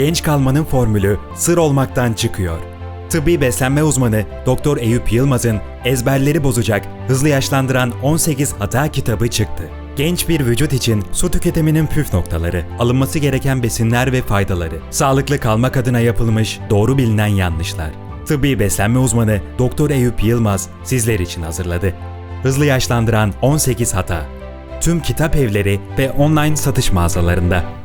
genç kalmanın formülü sır olmaktan çıkıyor. Tıbbi beslenme uzmanı Doktor Eyüp Yılmaz'ın ezberleri bozacak, hızlı yaşlandıran 18 hata kitabı çıktı. Genç bir vücut için su tüketiminin püf noktaları, alınması gereken besinler ve faydaları, sağlıklı kalmak adına yapılmış doğru bilinen yanlışlar. Tıbbi beslenme uzmanı Doktor Eyüp Yılmaz sizler için hazırladı. Hızlı yaşlandıran 18 hata. Tüm kitap evleri ve online satış mağazalarında.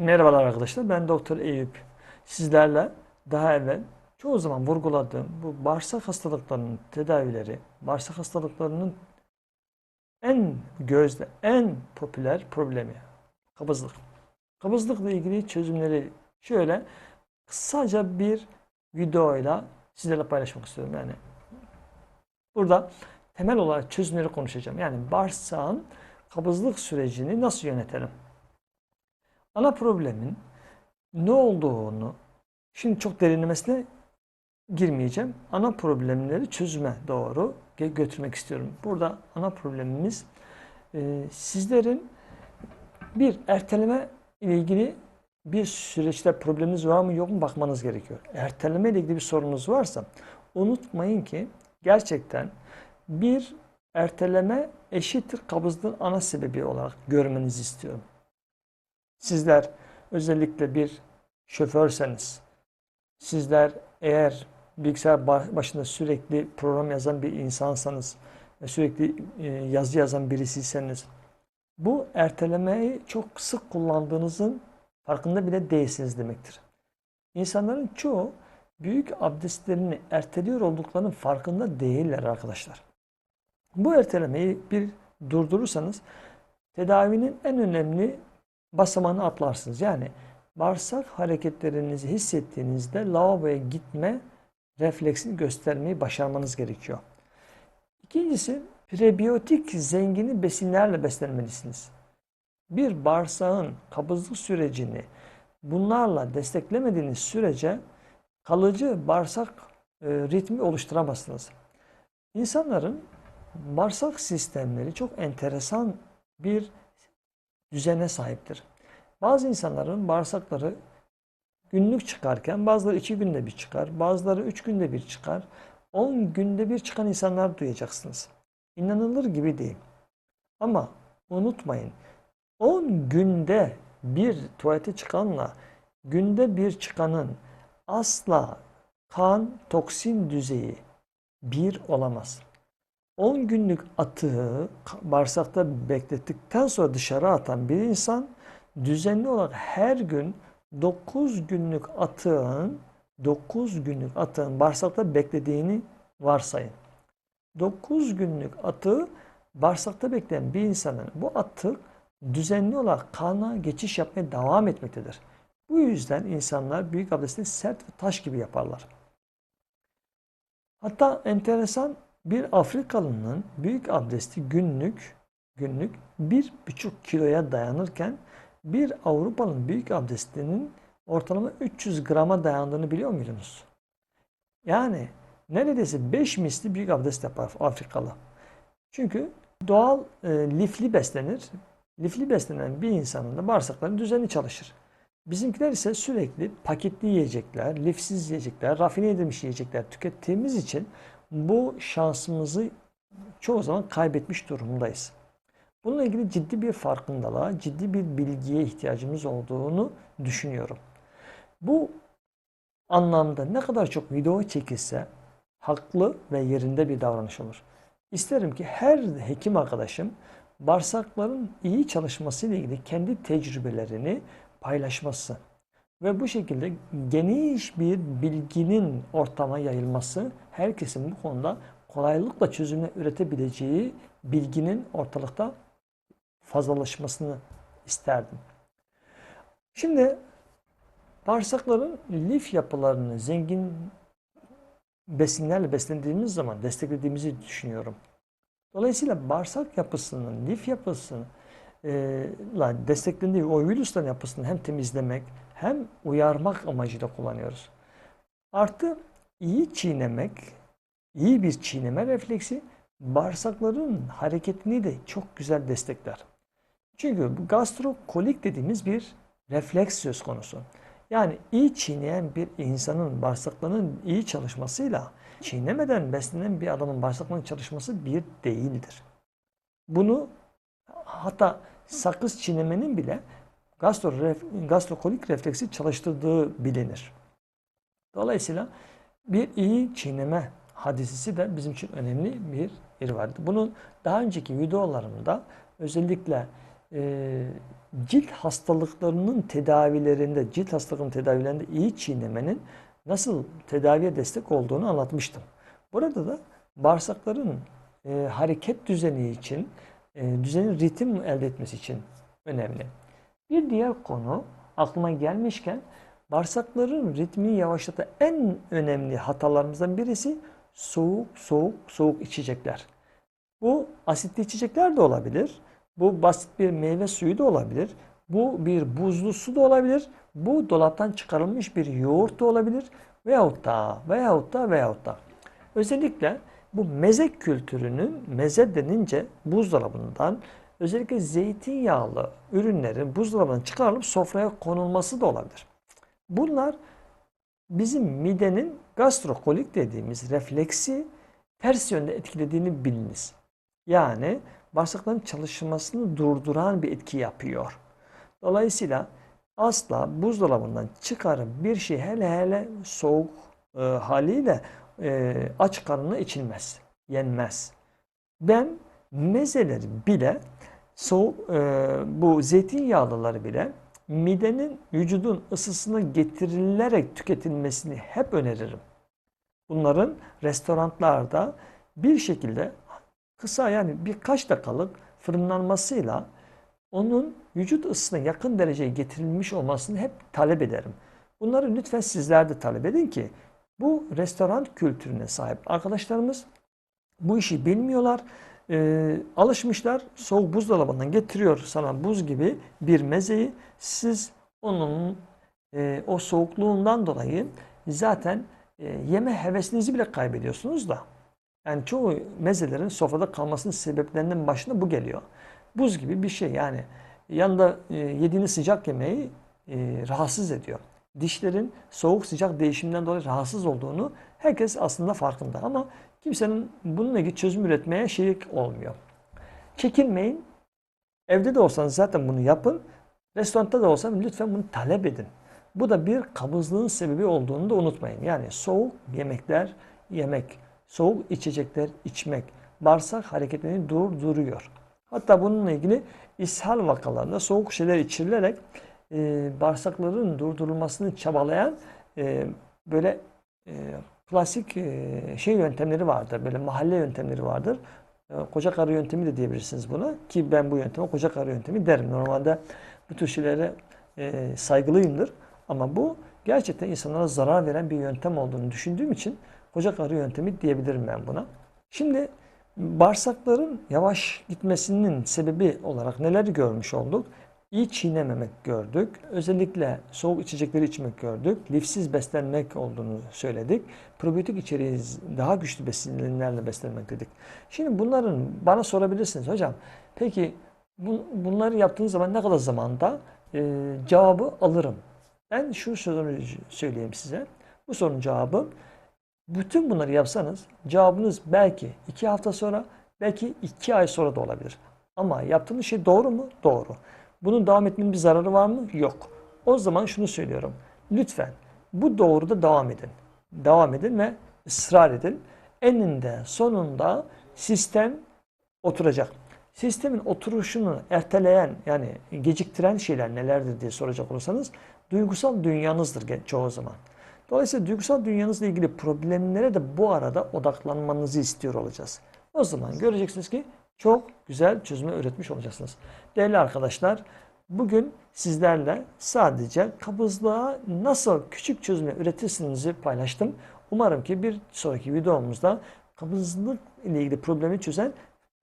Merhabalar arkadaşlar. Ben Doktor Eyüp. Sizlerle daha evvel çoğu zaman vurguladığım bu bağırsak hastalıklarının tedavileri, bağırsak hastalıklarının en gözde, en popüler problemi kabızlık. Kabızlıkla ilgili çözümleri şöyle kısaca bir videoyla sizlerle paylaşmak istiyorum. Yani burada temel olarak çözümleri konuşacağım. Yani bağırsağın kabızlık sürecini nasıl yönetelim? Ana problemin ne olduğunu şimdi çok derinlemesine girmeyeceğim. Ana problemleri çözüme doğru gö- götürmek istiyorum. Burada ana problemimiz e, sizlerin bir erteleme ile ilgili bir süreçte probleminiz var mı yok mu bakmanız gerekiyor. Erteleme ile ilgili bir sorunuz varsa unutmayın ki gerçekten bir erteleme eşittir kabızlığın ana sebebi olarak görmenizi istiyorum. Sizler özellikle bir şoförseniz, sizler eğer bilgisayar ba- başında sürekli program yazan bir insansanız sürekli e, yazı yazan birisiyseniz, bu ertelemeyi çok sık kullandığınızın farkında bile değilsiniz demektir. İnsanların çoğu büyük abdestlerini erteliyor olduklarının farkında değiller arkadaşlar. Bu ertelemeyi bir durdurursanız tedavinin en önemli basamağını atlarsınız. Yani bağırsak hareketlerinizi hissettiğinizde lavaboya gitme refleksini göstermeyi başarmanız gerekiyor. İkincisi prebiyotik zengini besinlerle beslenmelisiniz. Bir bağırsağın kabızlık sürecini bunlarla desteklemediğiniz sürece kalıcı bağırsak e, ritmi oluşturamazsınız. İnsanların bağırsak sistemleri çok enteresan bir düzene sahiptir. Bazı insanların bağırsakları günlük çıkarken bazıları iki günde bir çıkar, bazıları üç günde bir çıkar. On günde bir çıkan insanlar duyacaksınız. İnanılır gibi değil. Ama unutmayın 10 günde bir tuvalete çıkanla günde bir çıkanın asla kan toksin düzeyi bir olamaz. 10 günlük atığı bağırsakta beklettikten sonra dışarı atan bir insan düzenli olarak her gün 9 günlük atığın 9 günlük atığın bağırsakta beklediğini varsayın. 9 günlük atığı bağırsakta bekleyen bir insanın bu atık düzenli olarak kana geçiş yapmaya devam etmektedir. Bu yüzden insanlar büyük abdesti sert ve taş gibi yaparlar. Hatta enteresan bir Afrikalının büyük abdesti günlük günlük bir buçuk kiloya dayanırken bir Avrupalı'nın büyük abdestinin ortalama 300 grama dayandığını biliyor muydunuz? Yani neredeyse 5 misli büyük abdest yapar Afrikalı. Çünkü doğal e, lifli beslenir. Lifli beslenen bir insanın da bağırsakları düzenli çalışır. Bizimkiler ise sürekli paketli yiyecekler, lifsiz yiyecekler, rafine edilmiş yiyecekler tükettiğimiz için bu şansımızı çoğu zaman kaybetmiş durumdayız. Bununla ilgili ciddi bir farkındalığa, ciddi bir bilgiye ihtiyacımız olduğunu düşünüyorum. Bu anlamda ne kadar çok video çekilse haklı ve yerinde bir davranış olur. İsterim ki her hekim arkadaşım bağırsakların iyi çalışması ile ilgili kendi tecrübelerini paylaşması ve bu şekilde geniş bir bilginin ortama yayılması herkesin bu konuda kolaylıkla çözümle üretebileceği bilginin ortalıkta fazlalaşmasını isterdim. Şimdi bağırsakların lif yapılarını zengin besinlerle beslendiğimiz zaman desteklediğimizi düşünüyorum. Dolayısıyla bağırsak yapısının, lif yapısının e, desteklendiği o virüslerin yapısını hem temizlemek hem uyarmak amacıyla kullanıyoruz. Artı iyi çiğnemek, iyi bir çiğneme refleksi bağırsakların hareketini de çok güzel destekler. Çünkü bu gastrokolik dediğimiz bir refleks söz konusu. Yani iyi çiğneyen bir insanın bağırsaklarının iyi çalışmasıyla çiğnemeden beslenen bir adamın bağırsaklarının çalışması bir değildir. Bunu hatta sakız çiğnemenin bile gastro, gastrokolik refleksi çalıştırdığı bilinir. Dolayısıyla bir iyi çiğneme hadisesi de bizim için önemli bir yeri vardı. Bunun daha önceki videolarımda özellikle e, cilt hastalıklarının tedavilerinde, cilt hastalıklarının tedavilerinde iyi çiğnemenin nasıl tedaviye destek olduğunu anlatmıştım. Burada da bağırsakların e, hareket düzeni için, e, düzenin ritim elde etmesi için önemli. Bir diğer konu aklıma gelmişken bağırsakların ritmini yavaşlatan en önemli hatalarımızdan birisi soğuk soğuk soğuk içecekler. Bu asitli içecekler de olabilir. Bu basit bir meyve suyu da olabilir. Bu bir buzlu su da olabilir. Bu dolaptan çıkarılmış bir yoğurt da olabilir. Veyahut da veyahut da veyahut da. Özellikle bu meze kültürünün meze denince buzdolabından özellikle zeytinyağlı ürünlerin buzdolabından çıkarılıp sofraya konulması da olabilir. Bunlar bizim midenin gastrokolik dediğimiz refleksi ters yönde etkilediğini biliniz. Yani bağırsakların çalışmasını durduran bir etki yapıyor. Dolayısıyla asla buzdolabından çıkarıp bir şey hele hele soğuk e, haliyle e, aç karnına içilmez, yenmez. Ben mezeleri bile soğuk e, bu zeytinyağlıları bile midenin vücudun ısısına getirilerek tüketilmesini hep öneririm. Bunların restoranlarda bir şekilde kısa yani birkaç dakikalık fırınlanmasıyla onun vücut ısısına yakın dereceye getirilmiş olmasını hep talep ederim. Bunları lütfen sizler de talep edin ki bu restoran kültürüne sahip arkadaşlarımız bu işi bilmiyorlar. Ee, alışmışlar soğuk buzdolabından getiriyor sana buz gibi bir mezeyi. Siz onun e, o soğukluğundan dolayı zaten e, yeme hevesinizi bile kaybediyorsunuz da. Yani çoğu mezelerin sofrada kalmasının sebeplerinden başında bu geliyor. Buz gibi bir şey yani yanında e, yediğiniz sıcak yemeği e, rahatsız ediyor. Dişlerin soğuk sıcak değişiminden dolayı rahatsız olduğunu herkes aslında farkında ama kimsenin bununla ilgili çözüm üretmeye şey olmuyor. Çekinmeyin. Evde de olsanız zaten bunu yapın. Restoranda da olsanız lütfen bunu talep edin. Bu da bir kabızlığın sebebi olduğunu da unutmayın. Yani soğuk yemekler yemek, soğuk içecekler içmek bağırsak hareketini durduruyor. Hatta bununla ilgili ishal vakalarında soğuk şeyler içirilerek e, bağırsakların durdurulmasını çabalayan e, böyle e, klasik şey yöntemleri vardır. Böyle mahalle yöntemleri vardır. Koca karı yöntemi de diyebilirsiniz buna. Ki ben bu yönteme koca karı yöntemi derim. Normalde bu tür şeylere saygılıyımdır. Ama bu gerçekten insanlara zarar veren bir yöntem olduğunu düşündüğüm için koca karı yöntemi diyebilirim ben buna. Şimdi bağırsakların yavaş gitmesinin sebebi olarak neler görmüş olduk? İyi çiğnememek gördük. Özellikle soğuk içecekleri içmek gördük. Lifsiz beslenmek olduğunu söyledik. Probiyotik içeriği daha güçlü besinlerle beslenmek dedik. Şimdi bunların bana sorabilirsiniz hocam. Peki bu, bunları yaptığınız zaman ne kadar zamanda e, cevabı alırım? Ben şu soruyu söyleyeyim size. Bu sorunun cevabı bütün bunları yapsanız cevabınız belki iki hafta sonra belki iki ay sonra da olabilir. Ama yaptığınız şey doğru mu? Doğru. Bunun devam etmenin bir zararı var mı? Yok. O zaman şunu söylüyorum. Lütfen bu doğruda devam edin. Devam edin ve ısrar edin. Eninde sonunda sistem oturacak. Sistemin oturuşunu erteleyen yani geciktiren şeyler nelerdir diye soracak olursanız duygusal dünyanızdır çoğu zaman. Dolayısıyla duygusal dünyanızla ilgili problemlere de bu arada odaklanmanızı istiyor olacağız. O zaman göreceksiniz ki çok güzel çözüme üretmiş olacaksınız. Değerli arkadaşlar, bugün sizlerle sadece kabızlığa nasıl küçük çözüme üretirsinizi paylaştım. Umarım ki bir sonraki videomuzda kabızlık ile ilgili problemi çözen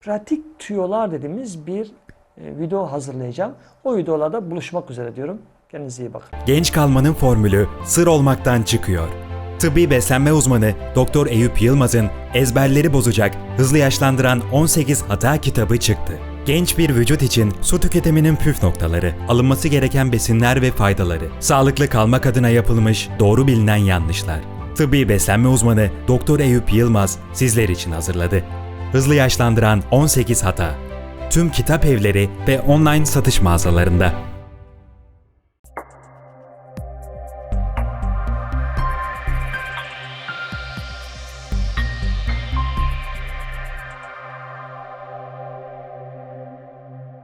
pratik tüyolar dediğimiz bir e, video hazırlayacağım. O videolarda buluşmak üzere diyorum. Kendinize iyi bakın. Genç kalmanın formülü sır olmaktan çıkıyor. Tıbbi beslenme uzmanı Doktor Eyüp Yılmaz'ın ezberleri bozacak, hızlı yaşlandıran 18 hata kitabı çıktı. Genç bir vücut için su tüketiminin püf noktaları, alınması gereken besinler ve faydaları, sağlıklı kalmak adına yapılmış doğru bilinen yanlışlar. Tıbbi beslenme uzmanı Doktor Eyüp Yılmaz sizler için hazırladı. Hızlı yaşlandıran 18 hata. Tüm kitap evleri ve online satış mağazalarında.